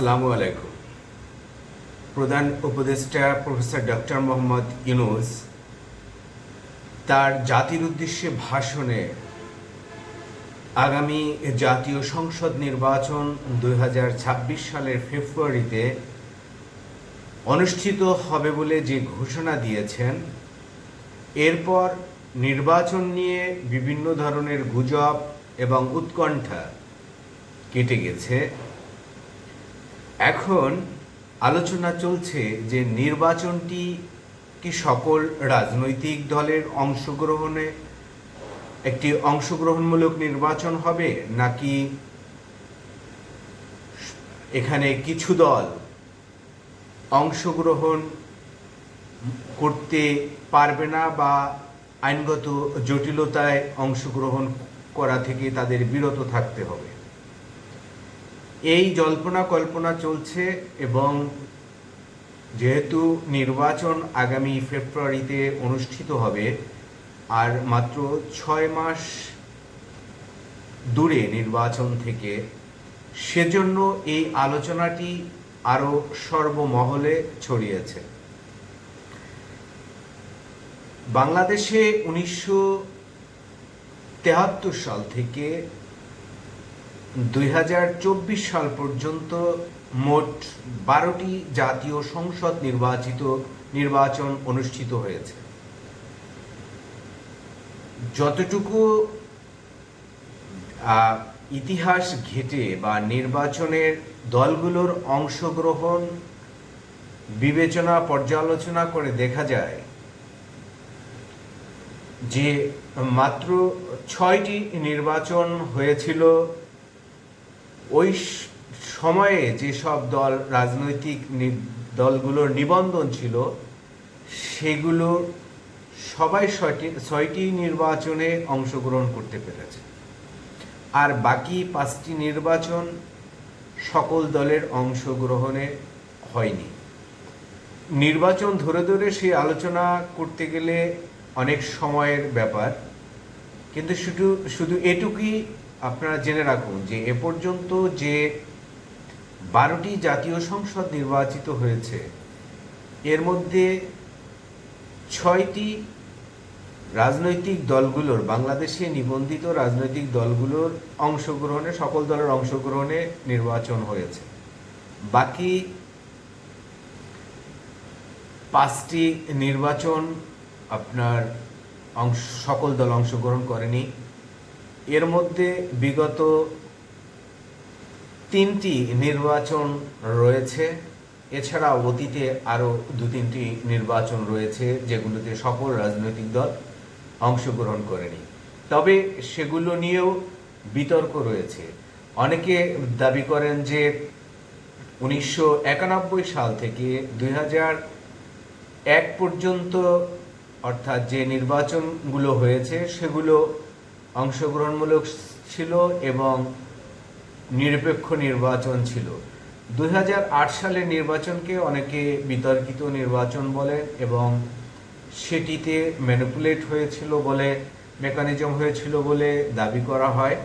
আসসালামু আলাইকুম। প্রধান উপদেষ্টা প্রফেসর ডক্টর মোহাম্মদ ইউনুস তার জাতির উদ্দেশ্যে ভাষণে আগামী জাতীয় সংসদ নির্বাচন দু হাজার ছাব্বিশ সালের ফেব্রুয়ারিতে অনুষ্ঠিত হবে বলে যে ঘোষণা দিয়েছেন, এরপর নির্বাচন নিয়ে বিভিন্ন ধরনের গুজব এবং উৎকণ্ঠা কেটে গেছে। এখন আলোচনা চলছে যে নির্বাচনটি কি সকল রাজনৈতিক দলের অংশগ্রহণে একটি অংশগ্রহণমূলক নির্বাচন হবে, নাকি এখানে কিছু দল অংশগ্রহণ করতে পারবে না বা আইনগত জটিলতায় অংশগ্রহণ করা থেকে তাদের বিরত থাকতে হবে? এই জল্পনা কল্পনা চলছে এবং যেহেতু নির্বাচন আগামী ফেব্রুয়ারিতে অনুষ্ঠিত হবে, আর মাত্র ছয় মাস দূরে নির্বাচন থেকে, সেজন্য এই আলোচনাটি আরও সর্বমহলে ছড়িয়েছে। বাংলাদেশে উনিশশো তেহাত্তর সাল থেকে দুই হাজার চব্বিশ সাল পর্যন্ত মোট বারোটি জাতীয় সংসদ নির্বাচিত নির্বাচন অনুষ্ঠিত হয়েছে। যতটুকু ইতিহাস ঘেটে বা নির্বাচনের দলগুলোর অংশগ্রহণ, বিবেচনা, পর্যালোচনা করে দেখা যায় যে মাত্র ছয়টি নির্বাচন হয়েছিল ওই সময়ে যেসব দল, রাজনৈতিক দলগুলোর নিবন্ধন ছিল, সেগুলো সবাই ছয়টি ছয়টি নির্বাচনে অংশগ্রহণ করতে পেরেছে। আর বাকি পাঁচটি নির্বাচন সকল দলের অংশগ্রহণে হয়নি। নির্বাচন ধরে ধরে সেই আলোচনা করতে গেলে অনেক সময়ের ব্যাপার, কিন্তু শুধু শুধু এটুকুই আপনারা জেনে রাখুন যে এ পর্যন্ত যে বারোটি জাতীয় সংসদ নির্বাচিত হয়েছে, এর মধ্যে ছয়টি রাজনৈতিক দলগুলোর, বাংলাদেশে নিবন্ধিত রাজনৈতিক দলগুলোর অংশগ্রহণে, সকল দলের অংশগ্রহণে নির্বাচন হয়েছে। বাকি পাঁচটি নির্বাচন আপনার অংশ, সকল দল অংশগ্রহণ করেনি। এর মধ্যে বিগত তিনটি নির্বাচন রয়েছে। এছাড়া অতীতে আরও দু তিনটি নির্বাচন রয়েছে যেগুলোতে সকল রাজনৈতিক দল অংশগ্রহণ করেনি। তবে সেগুলো নিয়েও বিতর্ক রয়েছে। অনেকে দাবি করেন যে উনিশশো একানব্বই সাল থেকে দুই এক পর্যন্ত অর্থাৎ যে নির্বাচনগুলো হয়েছে সেগুলো অংশগ্রহণমূলক ছিল এবং নিরপেক্ষ নির্বাচন ছিল। দুই সালের নির্বাচনকে অনেকে বিতর্কিত নির্বাচন বলেন এবং সেটিতে ম্যানিপুলেট হয়েছিল বলে, মেকানিজম হয়েছিল বলে দাবি করা হয়।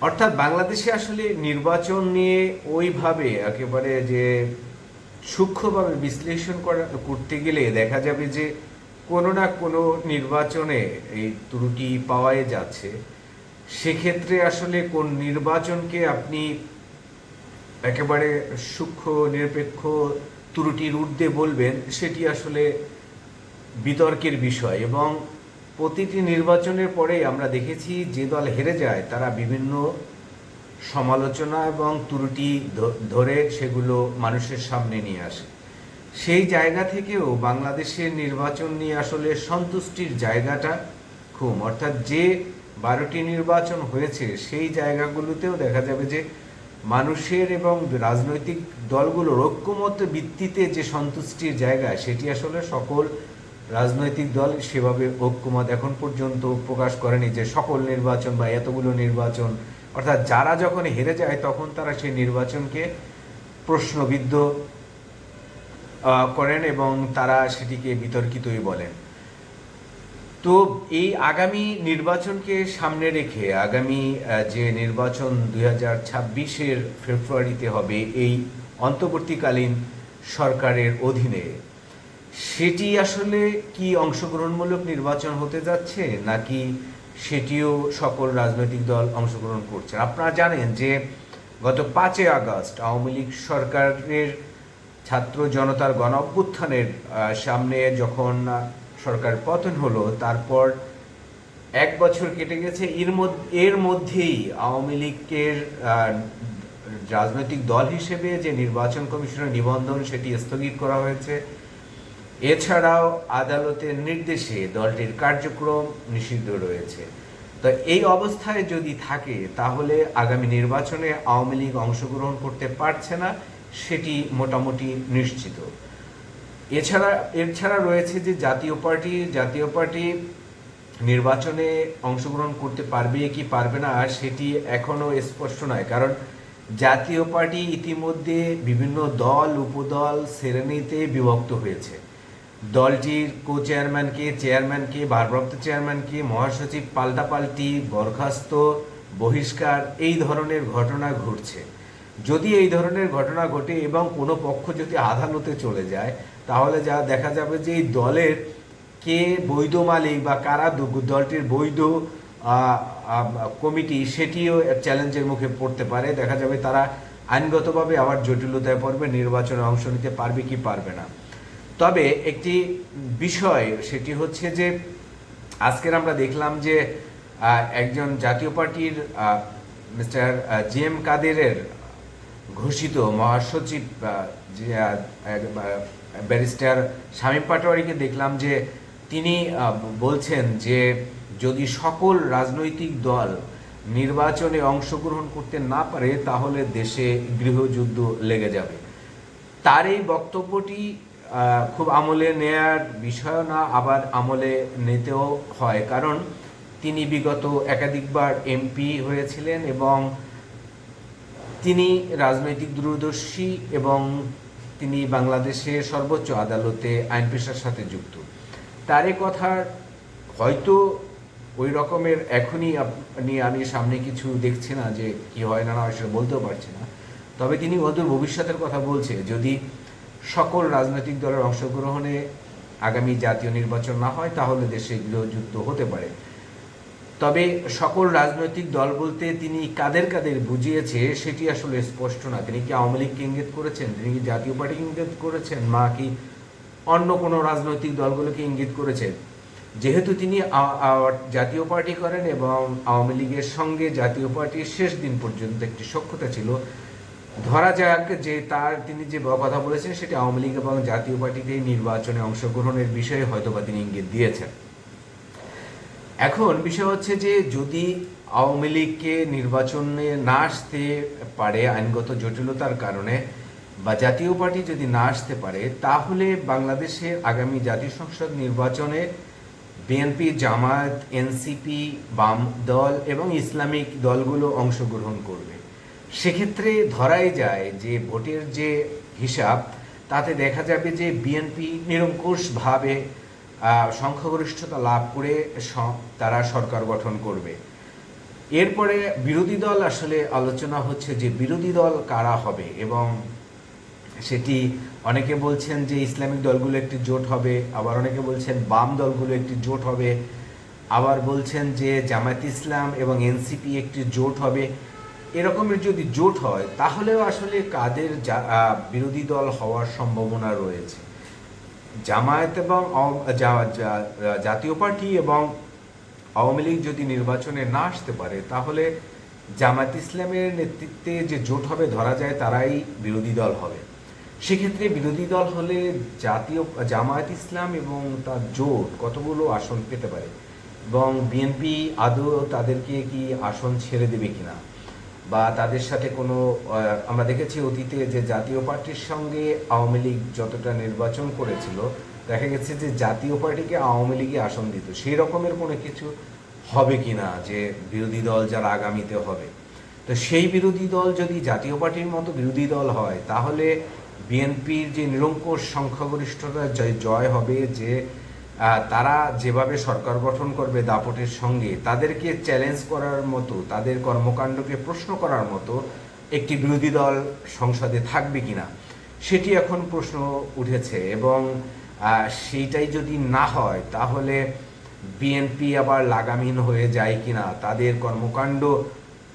অর্থাৎ বাংলাদেশে আসলে নির্বাচন নিয়ে ওইভাবে একেবারে যে সূক্ষ্মভাবে বিশ্লেষণ করা করতে গেলে দেখা যাবে যে কোনো না কোনো নির্বাচনে এই ত্রুটি পাওয়াই যাচ্ছে, সেক্ষেত্রে আসলে কোন নির্বাচনকে আপনি একেবারে সূক্ষ্ম, নিরপেক্ষ ত্রুটির ঊর্ধ্বে বলবেন, সেটি আসলে বিতর্কের বিষয়। এবং প্রতিটি নির্বাচনের পরে আমরা দেখেছি যে দল হেরে যায়, তারা বিভিন্ন সমালোচনা এবং ত্রুটি ধরে সেগুলো মানুষের সামনে নিয়ে আসে। সেই জায়গা থেকেও বাংলাদেশের নির্বাচন নিয়ে আসলে সন্তুষ্টির জায়গাটা খুব। অর্থাৎ যে বারোটি নির্বাচন হয়েছে, সেই জায়গাগুলোতেও দেখা যাবে যে মানুষের এবং রাজনৈতিক দলগুলোর ঐক্যমত ভিত্তিতে যে সন্তুষ্টির জায়গা, সেটি আসলে সকল রাজনৈতিক দল সেভাবে ঐক্যমত এখন পর্যন্ত প্রকাশ করেনি যে সকল নির্বাচন বা এতগুলো নির্বাচন। অর্থাৎ যারা যখন হেরে যায়, তখন তারা সেই নির্বাচনকে প্রশ্নবিদ্ধ করেন এবং তারা সেটিকে বিতর্কিতই বলেন। তো এই আগামী নির্বাচনকে সামনে রেখে, আগামী যে নির্বাচন দুই হাজার ছাব্বিশের ফেব্রুয়ারিতে হবে, এই অন্তর্বর্তীকালীন সরকারের অধীনে, সেটি আসলে কি অংশগ্রহণমূলক নির্বাচন হতে যাচ্ছে, নাকি সেটিও সকল রাজনৈতিক দল অংশগ্রহণ করছে আপনারা জানেন যে গত পাঁচই আগস্ট আওয়ামী লীগ সরকারের ছাত্র জনতার গণ অভ্যুত্থানের সামনে যখন সরকার পতন হলো, তারপর এক বছর কেটে গেছে, এর মধ্যে, এর মধ্যেই আওয়ামী লীগের রাজনৈতিক দল হিসেবে যে নির্বাচন কমিশনের নিবন্ধন সেটি স্থগিত করা হয়েছে। এছাড়াও আদালতের নির্দেশে দলটির কার্যক্রম নিষিদ্ধ রয়েছে। তো এই অবস্থায় যদি থাকে, তাহলে আগামী নির্বাচনে আওয়ামী লীগ অংশগ্রহণ করতে পারছে না। সেটি মোটামুটি নিশ্চিত। এছাড়া এছাড়া রয়েছে যে জাতীয় পার্টি জাতীয় পার্টি নির্বাচনে অংশগ্রহণ করতে পারবে কি পারবে না, আর সেটি এখনও স্পষ্ট নয়। কারণ জাতীয় পার্টি ইতিমধ্যে বিভিন্ন দল, উপদল, শ্রেণীতে বিভক্ত হয়েছে। দলটির কো চেয়ারম্যানকে চেয়ারম্যানকে ভারপ্রাপ্ত চেয়ারম্যানকে মহাসচিব পাল্টাপাল্টি, বরখাস্ত, বহিষ্কার, এই ধরনের ঘটনা ঘটছে। যদি এই ধরনের ঘটনা ঘটে এবং কোনো পক্ষ যদি আদালতে চলে যায়, তাহলে যা দেখা যাবে যে এই দলের কে বৈধ মালিক বা কারা দলটির বৈধ কমিটি সেটিও চ্যালেঞ্জের মুখে পড়তে পারে। দেখা যাবে তারা আইনগতভাবে আবার জটিলতায় পড়বে, নির্বাচনে অংশ নিতে পারবে কি পারবে না। তবে একটি বিষয়, সেটি হচ্ছে যে আজকের আমরা দেখলাম যে একজন জাতীয় পার্টির মিস্টার জি এম কাদেরের ঘোষিত মহাসচিব ব্যারিস্টার শামীম পাটোয়ারিকে দেখলাম যে তিনি বলছেন যে যদি সকল রাজনৈতিক দল নির্বাচনে অংশগ্রহণ করতে না পারে, তাহলে দেশে গৃহযুদ্ধ লেগে যাবে। তার এই বক্তব্যটি খুব আমলে নেয়ার বিষয় না, আবার আমলে নিতেও হয়। কারণ তিনি বিগত একাধিকবার এমপি হয়েছিলেন এবং তিনি রাজনৈতিক দূরদর্শী এবং তিনি বাংলাদেশের সর্বোচ্চ আদালতে আইন পেশার সাথে যুক্ত। তার এ কথার হয়তো ওই রকমের এখনই আপনি, আমি সামনে কিছু দেখছি না যে কি হয় না না হয় সেটা বলতেও পারছি না। তবে তিনি অদূর ভবিষ্যতের কথা বলছে, যদি সকল রাজনৈতিক দলের অংশগ্রহণে আগামী জাতীয় নির্বাচন না হয়, তাহলে দেশে গৃহযুদ্ধ হতে পারে। তবে সকল রাজনৈতিক দল বলতে তিনি কাদের কাদের বুঝিয়েছে সেটি আসলে স্পষ্ট না। তিনি কি আওয়ামী লীগকে ইঙ্গিত করেছেন? তিনি কি জাতীয় পার্টিকে ইঙ্গিত করেছেন? মা কি অন্য কোনো রাজনৈতিক দলগুলোকে ইঙ্গিত করেছেন যেহেতু তিনি জাতীয় পার্টি করেন এবং আওয়ামী লীগের সঙ্গে জাতীয় পার্টির শেষ দিন পর্যন্ত একটি সখ্যতা ছিল, ধরা যাক যে তার, তিনি যে কথা বলেছেন সেটি আওয়ামী লীগ এবং জাতীয় পার্টিতে নির্বাচনে অংশগ্রহণের বিষয়ে হয়তোবা তিনি ইঙ্গিত দিয়েছেন। এখন বিষয় হচ্ছে যে যদি আওয়ামী লীগকে নির্বাচনে না আসতে পারে আইনগত জটিলতার কারণে বা জাতীয় পার্টি যদি না আসতে পারে, তাহলে বাংলাদেশের আগামী জাতীয় সংসদ নির্বাচনে বিএনপি, জামায়াত, এনসিপি, বাম দল এবং ইসলামিক দলগুলো অংশগ্রহণ করবে। সেক্ষেত্রে ধরাই যায় যে ভোটের যে হিসাব, তাতে দেখা যাবে যে বিএনপি নিরঙ্কুশভাবে সংখ্যাগরিষ্ঠতা লাভ করে তারা সরকার গঠন করবে। এরপরে বিরোধী দল আসলে আলোচনা হচ্ছে যে বিরোধী দল কারা হবে এবং সেটি অনেকে বলছেন যে ইসলামিক দলগুলো একটি জোট হবে, আবার অনেকে বলছেন বাম দলগুলো একটি জোট হবে, আবার বলছেন যে জামায়াত ইসলাম এবং এনসিপি একটি জোট হবে। এরকমের যদি জোট হয়, তাহলেও আসলে কাদের বিরোধী দল হওয়ার সম্ভাবনা রয়েছে। জামায়াত এবং জাতীয় পার্টি এবং আওয়ামী লীগ যদি নির্বাচনে না আসতে পারে, তাহলে জামায়াত ইসলামের নেতৃত্বে যে জোট হবে ধরা যায় তারাই বিরোধী দল হবে। সেক্ষেত্রে বিরোধী দল হলে জাতীয়, জামায়াত ইসলাম এবং তার জোট কতগুলো আসন পেতে পারে? এবং বিএনপি আদৌ তাদেরকে কি আসন ছেড়ে দেবে কিনা? বা তাদের সাথে কোনো আমরা দেখেছি অতীতে যে জাতীয় পার্টির সঙ্গে আওয়ামী লীগ যতটা নির্বাচন করেছিল, দেখা গেছে যে জাতীয় পার্টিকে আওয়ামী লীগে আসন দিত। সেই রকমের কোনো কিছু হবে কিনা যে বিরোধী দল যারা আগামীতে হবে? তো সেই বিরোধী দল যদি জাতীয় পার্টির মতো বিরোধী দল হয়, তাহলে বিএনপির যে নিরঙ্কুশ সংখ্যাগরিষ্ঠতা জয় জয় হবে যে তারা যেভাবে সরকার গঠন করবে দাপটের সঙ্গে, তাদেরকে চ্যালেঞ্জ করার মতো, তাদের কর্মকাণ্ডকে প্রশ্ন করার মতো একটি বিরোধী দল সংসদে থাকবে কিনা, সেটি এখন প্রশ্ন উঠেছে এবং সেইটাই যদি না হয়, তাহলে বিএনপি আবার লাগামহীন হয়ে যায় কিনা, তাদের কর্মকাণ্ড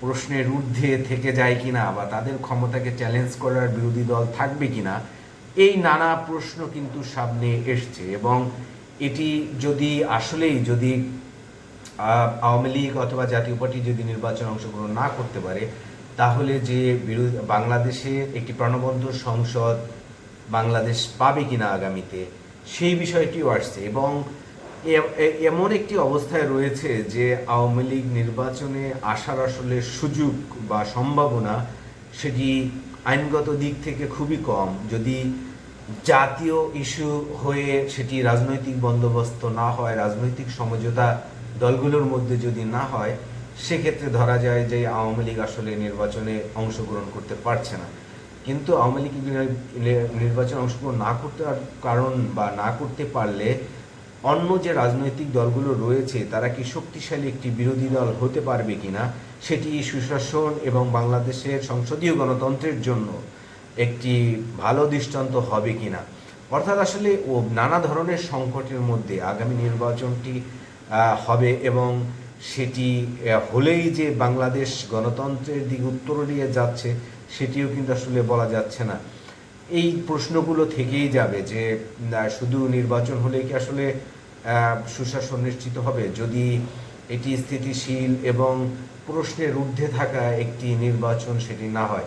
প্রশ্নের ঊর্ধ্বে থেকে যায় কিনা, বা তাদের ক্ষমতাকে চ্যালেঞ্জ করার বিরোধী দল থাকবে কিনা, এই নানা প্রশ্ন কিন্তু সামনে এসছে এবং এটি যদি আসলেই যদি আওয়ামী লীগ অথবা জাতীয় পার্টি যদি নির্বাচনে অংশগ্রহণ না করতে পারে, তাহলে যে বিরোধী বাংলাদেশে একটি প্রাণবন্ত সংসদ বাংলাদেশ পাবে কিনা আগামীতে, সেই বিষয়টিও আসছে। এবং এমন একটি অবস্থায় রয়েছে যে আওয়ামী লীগ নির্বাচনে আসার আসলে সুযোগ বা সম্ভাবনা সেটি আইনগত দিক থেকে খুবই কম। যদি জাতীয় ইস্যু হয়ে সেটি রাজনৈতিক বন্দোবস্ত না হয়, রাজনৈতিক সমঝোতা দলগুলোর মধ্যে যদি না হয়, সেক্ষেত্রে ধরা যায় যে আওয়ামী লীগ আসলে নির্বাচনে অংশগ্রহণ করতে পারছে না। কিন্তু আওয়ামী লীগ নির্বাচনে অংশগ্রহণ না করতে কারণ বা না করতে পারলে অন্য যে রাজনৈতিক দলগুলো রয়েছে, তারা কি শক্তিশালী একটি বিরোধী দল হতে পারবে কিনা, সেটি সুশাসন এবং বাংলাদেশের সংসদীয় গণতন্ত্রের জন্য একটি ভালো দৃষ্টান্ত হবে কি না অর্থাৎ আসলে ও নানা ধরনের সংকটের মধ্যে আগামী নির্বাচনটি হবে এবং সেটি হলেই যে বাংলাদেশ গণতন্ত্রের দিক উত্তর দিয়ে যাচ্ছে, সেটিও কিন্তু আসলে বলা যাচ্ছে না। এই প্রশ্নগুলো থেকেই যাবে যে শুধু নির্বাচন হলে কি আসলে সুশাসন নিশ্চিত হবে? যদি এটি স্থিতিশীল এবং প্রশ্নের ঊর্ধ্বে থাকা একটি নির্বাচন সেটি না হয়